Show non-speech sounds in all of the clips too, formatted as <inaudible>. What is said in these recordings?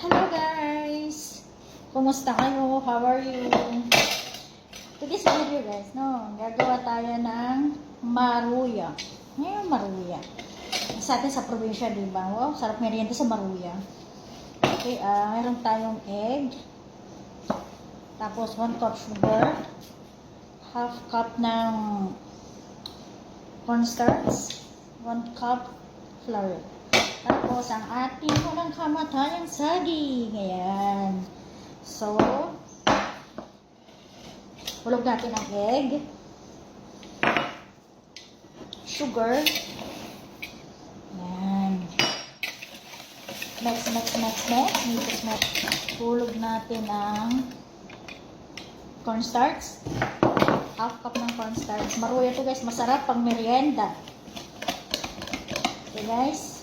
Hello guys! Kumusta kayo? How are you? Today's video guys, no? Gagawa tayo ng maruya. Ngayon maruya. Sa atin sa probinsya, di ba? Wow, sarap merienda sa maruya. Okay, ah, meron tayong egg. Tapos 1 cup sugar. Half cup ng cornstarch. 1 cup flour. Tapos, ang ating unang kamatayang saging. Ayan. So, hulog natin ang egg. Sugar. Ayan. Mix, mix, mix, mix. Mix, mix. Hulog natin ang cornstarch. Half cup ng cornstarch. Maruya to guys. Masarap pang merienda. Okay guys.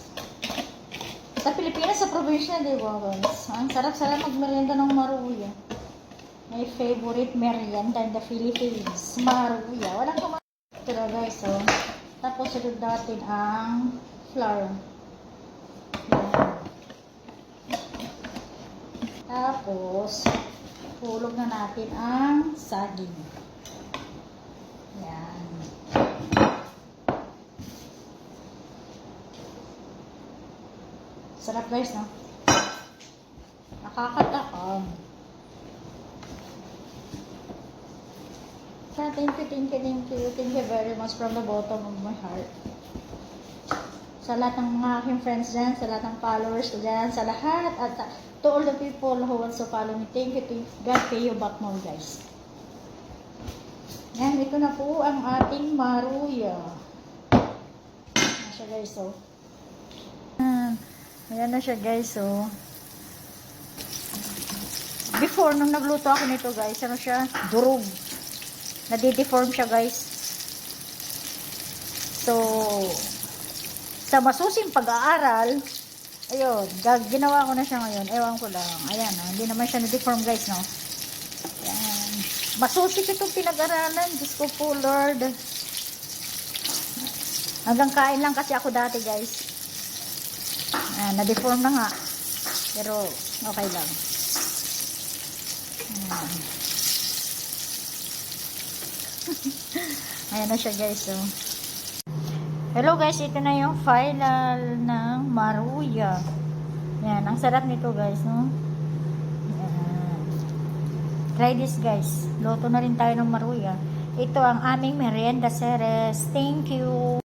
Sa Pilipinas, sa probinsya, di ba? Ang sarap-sarap magmerienda ng maruya. My favorite merienda in the Philippines. Maruya. Walang kama... Pero guys, so, tapos sunod natin ang flour. Yan. Tapos, hulog na natin ang saging. Yan. Sarap guys, no? Nakakatakam. So, thank you, thank you, thank you. Thank you very much from the bottom of my heart. Sa lahat ng mga aking friends dyan, sa lahat ng followers ko dyan, sa lahat, at to all the people who wants to follow me, thank you, thank you. God pay you back more, guys. Yan, ito na po ang ating maruya. Ayan siya, guys, oh. Ah, Ayan na siya guys, oh. Before, nung nagluto ako nito guys, ano siya? Durog. Nadideform siya guys. So, sa masusing pag-aaral, ayun, ginawa ko na siya ngayon. Ewan ko lang. Ayan, oh, hindi naman siya na-deform guys, no? Ayan. Masusik itong pinag-aralan. Diyos ko po, Lord. Hanggang kain lang kasi ako dati guys. Na-deform na nga. Pero, okay lang. Ayan. <laughs> Ayan na siya guys, oh. Hello guys, ito na yung final ng maruya. Yan, ang sarap nito guys, no? Try this guys. Loto na rin tayo ng maruya. Ito ang aming merienda series. Thank you.